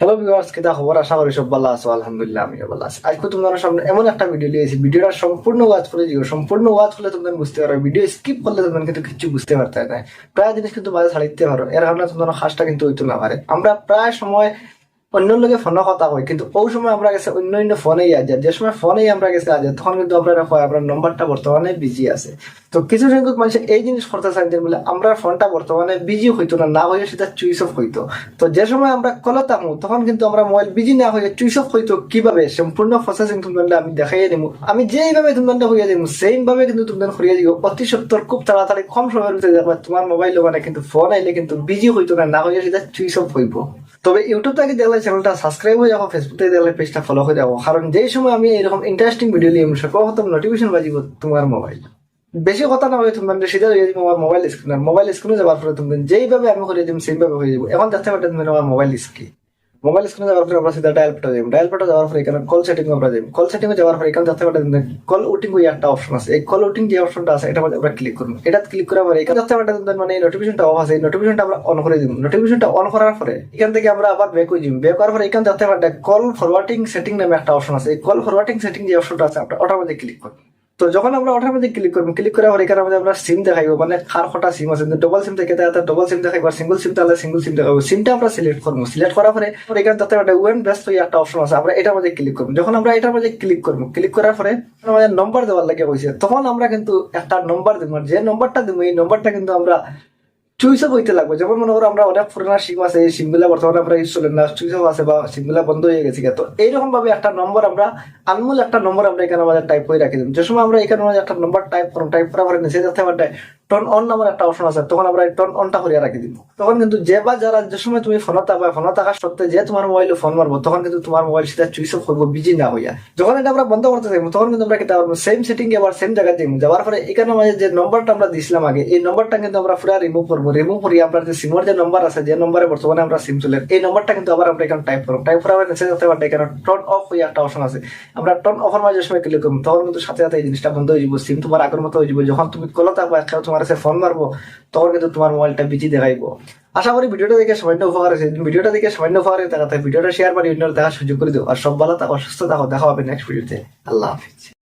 Hello viewers কিতা খবর? আশা করি সব ভালো আছো, আলহামদুলিল্লাহ, আমিও ভালো আছি। আজকে তোমাদের সামনে এমন একটা ভিডিও নিয়েছি ভিডিওটা সম্পূর্ণ ওয়াচ করে দিও। সম্পূর্ণ ওয়াচ করলে তোমরা বুঝতে পারো। ভিডিও স্কিপ করলে তোমরা কিন্তু কিছু বুঝতে পারতে না। প্রায় জিনিস কিন্তু বাজে ছাড়িতে পারো। এর কারণে তোমার খাসটা কিন্তু হইতো না পারে। আমরা প্রায় সময় অন্য লোকে ফোনে কথা কই কিন্তু ওই সময় আমরা গেছে অন্য অন্য ফোনে আজ যে সময় ফোনেই আমরা গেছে আজ তখন কিন্তু আপনারা কয়, আপনার নম্বরটা বর্তমানে বিজি আছে। তো কিছু সংখ্যক মানুষ এই জিনিস করতে চান যে বলে আমরা ফোনটা বর্তমানে বিজি হইতো না না হয়ে সেটা চুইস অফ হইতো। তো যে সময় আমরা কলে থাকব তখন কিন্তু আমরা মোবাইল বিজি না হয়ে চুইস অফ হইতো কীভাবে, সম্পূর্ণ প্রসেসিং তোমাদের আমি দেখাই দিব আমি যেইভাবে তোমাদের হইয়া দিব সেম ভাবে কিন্তু তোমাদের হইয়া দিব অতি সত্তর খুব তাড়াতাড়ি কম সময়ের ভিতরে তোমার মোবাইল মানে কিন্তু ফোন আইলে কিন্তু বিজি হইতো না না হয়ে সেটা চুইস অফ হইব। তবে ইউটিউব থেকে দেখলে চ্যানেলটা সাবস্ক্রাইব হয়ে যাব ফেসবুক থেকে দেখলে পেজটা ফলো হয়ে যাব। কারণ যেই সময় আমি এরকম ইন্টারেস্টিং ভিডিও নিয়ে সকল নোটিফিকেশন বাজিব তোমার মোবাইল বেশি কথা না হয়ে তোমার সিধা হয়ে যাবে মোবাইল স্ক্রিন মোবাইল স্ক্রিনে যাওয়ার পরে তুমি যেইভাবে আমি করে দিম সেইভাবে হয়ে যাব। এখন দেখতে পারতে তুমি আমার মোবাইল স্ক্রিন মোবাইল স্ক্রিনে যাওয়ার পরে আমরা সিধা ডায়াল পেটা যাব ডায়াল পেটা যাওয়ার পরে এখানে কল সেটিং আমরা যাব কল সেটিং যাওয়ার পরে এখানে দেখতে পারতে কল উটিং ওই একটা অপশন আছে। এই কল উটিং যে অপশনটা আছে, এটা আমরা ক্লিক করব। এটা ক্লিক করার পরে এখানে দেখতে পারতে মানে নোটিফিকেশনটা অফ আছে। নোটিফিকেশনটা আমরা অন করে দিব। নোটিফিকেশনটা অন করার পরে এখান থেকে আমরা আবার ব্যাক হয়ে যাব। ব্যাক করার পরে এখানে দেখতে পারতে কল ফরওয়ার্ডিং সেটিং নামে একটা অপশন আছে। এই কল ফরওয়ার্ডিং সেটিং যে অপশনটা আছে, আমরা মধ্যে ক্লিক করব। তো যখন আমরা ওটার মধ্যে ক্লিক করব ক্লিক করার পর এখানে আমাদের আমরা সিম দেখাইবো মানে কার কটা সিম আছে ডবল সিম থেকে তাহলে ডবল সিম দেখাইবো আর সিঙ্গল সিম তাহলে সিঙ্গল সিম দেখাবো। সিমটা আমরা সিলেক্ট করব। সিলেক্ট করার পরে পরে এখানে তাতে একটা ওয়েন ব্যস্ত একটা অপশন আছে, আমরা এটার মধ্যে ক্লিক করব। যখন আমরা এটার মধ্যে ক্লিক করব ক্লিক করার পরে আমাদের নম্বর দেওয়ার লাগে বলছে তখন আমরা কিন্তু একটা নম্বর দেবো যে নম্বরটা দেবো, এই নম্বরটা কিন্তু আমরা চুইস অফ হইতে লাগবে। যেমন মনে করো আমরা অনেক পুরোনো সিম আছে, এই সিমগুলা বর্তমানে আমরা ইউজ না। চুইস অফ আছে বা সিমগুলা বন্ধ হয়ে গেছে তো এইরকম ভাবে একটা নম্বর আমরা আনমূল একটা নম্বর আমরা এখানে আমাদের টাইপ করে রাখি। যে সময় আমরা এখানে একটা নম্বর টাইপ করুন টাইপ করার পরে নিচে যাতে আমার টন অন নামের একটা অপশন আছে, তখন আমরা টন অনটা করিয়া রাখি দিব তখন কিন্তু যে বা যারা যে সময় তুমি ফোন থাকবে ফোন থাকার সত্ত্বে যে তোমার মোবাইলে ফোন মারবো তখন কিন্তু তোমার মোবাইল সেটা চুইস অফ করব বিজি না হইয়া যখন এটা আমরা বন্ধ করতে থাকব, তখন কিন্তু আমরা কেটে সেম সেটিং আবার সেম জায়গায় দিব যাওয়ার পরে এখানে আমাদের যে নম্বরটা আমরা দিছিলাম আগে, এই নম্বরটা কিন্তু আমরা পুরো রিমুভ করব। রিমুভ করি আমরা যে সিমের যে নম্বর আছে, যে নম্বরে বর্তমানে আমরা সিম চলে, এই নম্বরটা কিন্তু আবার আমরা এখানে টাইপ করব। টাইপ করার নিচে যেতে পারব এখানে টন অফ হয়ে একটা অপশন আছে। আমরা টন অফের মাঝে সময় ক্লিক করব তখন কিন্তু সাথে সাথে এই জিনিসটা বন্ধ হয়ে যাব সিম তোমার আগের মতো হয়ে যাব। যখন তুমি কলো থাকব কেউ তোমার কাছে ফোন মারবো, তখন কিন্তু তোমার মোবাইলটা বিজি দেখাইবো। আশা করি ভিডিওটা দেখে সামান্য উপকার আছে ভিডিওটা দেখে সামান্য উপকার হয়ে ভিডিওটা শেয়ার করে অন্য দেখার সুযোগ করে দিও। আর সব ভালো থাকো, সুস্থ থাকো, দেখা হবে নেক্সট ভিডিওতে আল্লাহ হাফিজ।